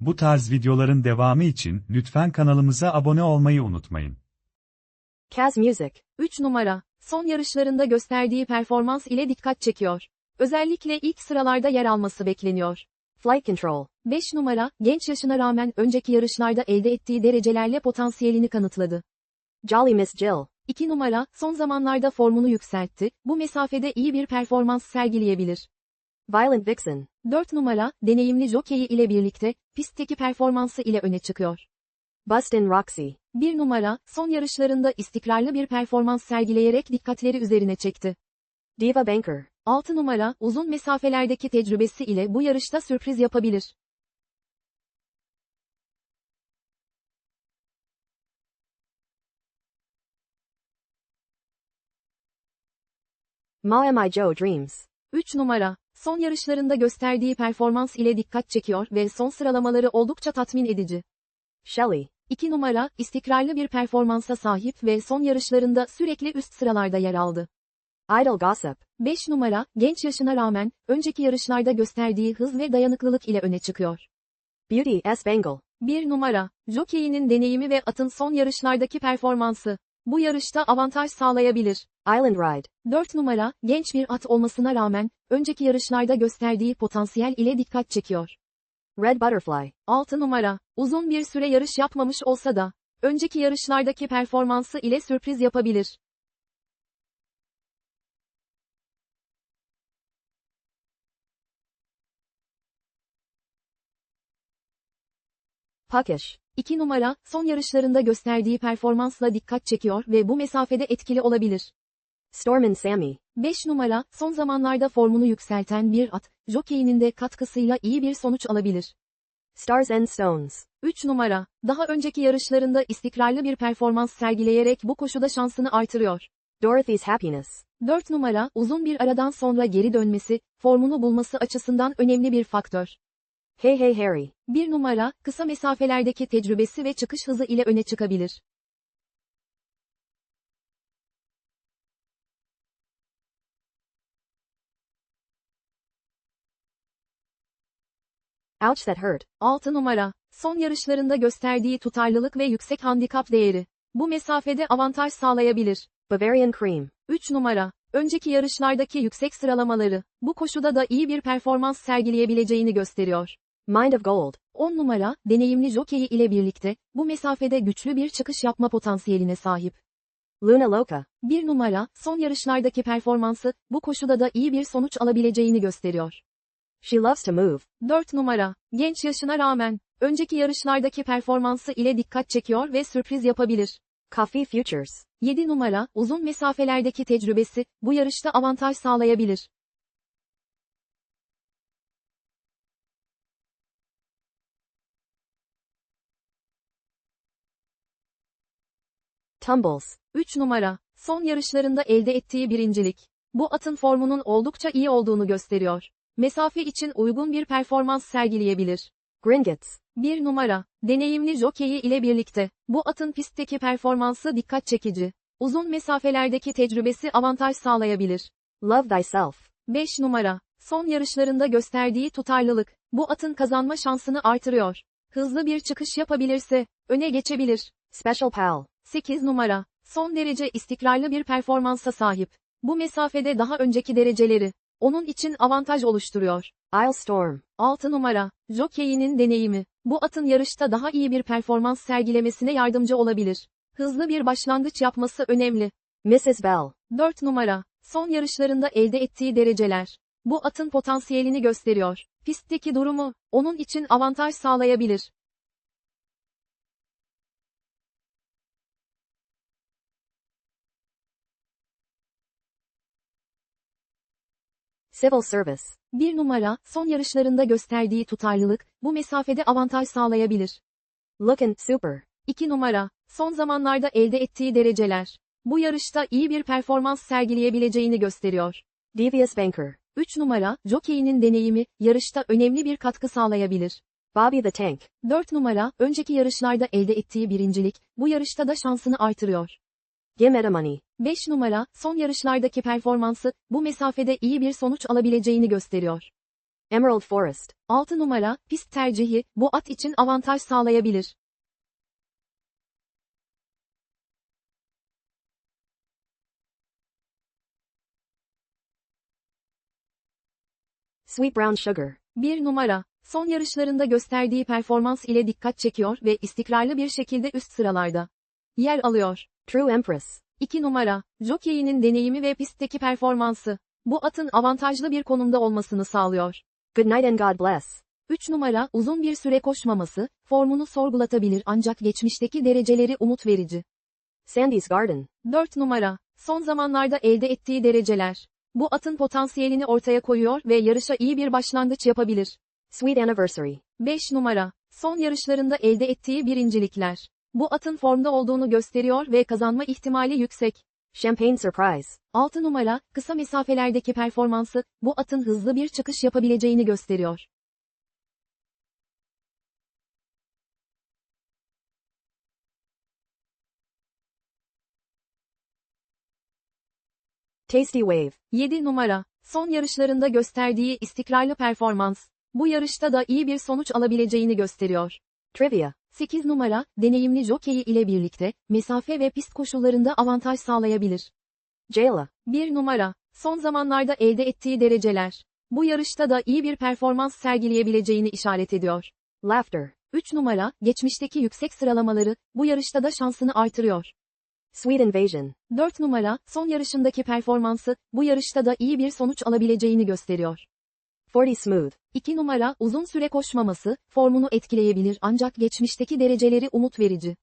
Bu tarz videoların devamı için lütfen kanalımıza abone olmayı unutmayın. Kaz Music. 3 numara, son yarışlarında gösterdiği performans ile dikkat çekiyor. Özellikle ilk sıralarda yer alması bekleniyor. Flight Control. 5 numara, genç yaşına rağmen önceki yarışlarda elde ettiği derecelerle potansiyelini kanıtladı. Jolly Miss Jill. 2 numara, son zamanlarda formunu yükseltti, bu mesafede iyi bir performans sergileyebilir. Violent Vixen. 4 numara, deneyimli jockey ile birlikte, pistteki performansı ile öne çıkıyor. Bustin Roxy. 1 numara, son yarışlarında istikrarlı bir performans sergileyerek dikkatleri üzerine çekti. Diva Banker. 6 numara, uzun mesafelerdeki tecrübesi ile bu yarışta sürpriz yapabilir. Ma Am I Joe Dreams. 3 numara, son yarışlarında gösterdiği performans ile dikkat çekiyor ve son sıralamaları oldukça tatmin edici. Shelley. 2 numara, istikrarlı bir performansa sahip ve son yarışlarında sürekli üst sıralarda yer aldı. Idle Gossip. 5 numara, genç yaşına rağmen, önceki yarışlarda gösterdiği hız ve dayanıklılık ile öne çıkıyor. Beauty S. Bengal. 1 numara, jockey'inin deneyimi ve atın son yarışlardaki performansı. Bu yarışta avantaj sağlayabilir. Island Ride. 4 numara, genç bir at olmasına rağmen, önceki yarışlarda gösterdiği potansiyel ile dikkat çekiyor. Red Butterfly. 6 numara, uzun bir süre yarış yapmamış olsa da, önceki yarışlardaki performansı ile sürpriz yapabilir. Puckish. 2 numara, son yarışlarında gösterdiği performansla dikkat çekiyor ve bu mesafede etkili olabilir. Stormin Sammy. 5 numara, son zamanlarda formunu yükselten bir at, jockey'inin de katkısıyla iyi bir sonuç alabilir. Stars and Stones. 3 numara, daha önceki yarışlarında istikrarlı bir performans sergileyerek bu koşuda şansını artırıyor. Dorothy's Happiness. 4 numara, uzun bir aradan sonra geri dönmesi, formunu bulması açısından önemli bir faktör. Hey Hey Harry. 1 numara, kısa mesafelerdeki tecrübesi ve çıkış hızı ile öne çıkabilir. Ouch That Hurt. 6 numara, son yarışlarında gösterdiği tutarlılık ve yüksek handikap değeri. Bu mesafede avantaj sağlayabilir. Bavarian Cream. 3 numara, önceki yarışlardaki yüksek sıralamaları, bu koşuda da iyi bir performans sergileyebileceğini gösteriyor. Mind of Gold. 10 numara, deneyimli jockey ile birlikte, bu mesafede güçlü bir çıkış yapma potansiyeline sahip. Luna Loca. 1 numara, son yarışlardaki performansı, bu koşuda da iyi bir sonuç alabileceğini gösteriyor. She Loves to Move. 4 numara, genç yaşına rağmen, önceki yarışlardaki performansı ile dikkat çekiyor ve sürpriz yapabilir. Coffee Futures. 7 numara, uzun mesafelerdeki tecrübesi, bu yarışta avantaj sağlayabilir. Tumbles. 3 numara, son yarışlarında elde ettiği birincilik. Bu atın formunun oldukça iyi olduğunu gösteriyor. Mesafe için uygun bir performans sergileyebilir. Gringotts. 1 numara, deneyimli jockey ile birlikte, bu atın pistteki performansı dikkat çekici. Uzun mesafelerdeki tecrübesi avantaj sağlayabilir. Love Thyself. 5 numara, son yarışlarında gösterdiği tutarlılık, bu atın kazanma şansını artırıyor. Hızlı bir çıkış yapabilirse, öne geçebilir. Special Pal. 8 numara, son derece istikrarlı bir performansa sahip. Bu mesafede daha önceki dereceleri, onun için avantaj oluşturuyor. Isle Storm. 6 numara, jockey'inin deneyimi, bu atın yarışta daha iyi bir performans sergilemesine yardımcı olabilir. Hızlı bir başlangıç yapması önemli. Mrs. Bell. 4 numara, son yarışlarında elde ettiği dereceler. Bu atın potansiyelini gösteriyor. Pistteki durumu, onun için avantaj sağlayabilir. Civil Service. 1 numara, son yarışlarında gösterdiği tutarlılık, bu mesafede avantaj sağlayabilir. Lookin' Super. 2 numara, son zamanlarda elde ettiği dereceler. Bu yarışta iyi bir performans sergileyebileceğini gösteriyor. Devious Banker. 3 numara, jockey'inin deneyimi, yarışta önemli bir katkı sağlayabilir. Bobby the Tank. 4 numara, önceki yarışlarda elde ettiği birincilik, bu yarışta da şansını artırıyor. Give Money. 5 numara, son yarışlardaki performansı, bu mesafede iyi bir sonuç alabileceğini gösteriyor. Emerald Forest. 6 numara, pist tercihi, bu at için avantaj sağlayabilir. Sweet Brown Sugar. 1 numara, son yarışlarında gösterdiği performans ile dikkat çekiyor ve istikrarlı bir şekilde üst sıralarda yer alıyor. True Empress. 2 numara, jokeyinin deneyimi ve pistteki performansı. Bu atın avantajlı bir konumda olmasını sağlıyor. Good night and God bless. 3 numara, uzun bir süre koşmaması, formunu sorgulatabilir ancak geçmişteki dereceleri umut verici. Sandy's Garden. 4 numara, son zamanlarda elde ettiği dereceler. Bu atın potansiyelini ortaya koyuyor ve yarışa iyi bir başlangıç yapabilir. Sweet Anniversary. 5 numara, son yarışlarında elde ettiği birincilikler. Bu atın formda olduğunu gösteriyor ve kazanma ihtimali yüksek. Champagne Surprise. 6 numara, kısa mesafelerdeki performansı, bu atın hızlı bir çıkış yapabileceğini gösteriyor. Tasty Wave. 7 numara, son yarışlarında gösterdiği istikrarlı performans, bu yarışta da iyi bir sonuç alabileceğini gösteriyor. Trivia. 8 numara, deneyimli jokeyi ile birlikte, mesafe ve pist koşullarında avantaj sağlayabilir. Jayla. 1 numara, son zamanlarda elde ettiği dereceler. Bu yarışta da iyi bir performans sergileyebileceğini işaret ediyor. Laughter. 3 numara, geçmişteki yüksek sıralamaları, bu yarışta da şansını artırıyor. Sweet Invasion. 4 numara, son yarışındaki performansı, bu yarışta da iyi bir sonuç alabileceğini gösteriyor. 40 Smooth. 2 numara, uzun süre koşmaması, formunu etkileyebilir ancak geçmişteki dereceleri umut verici.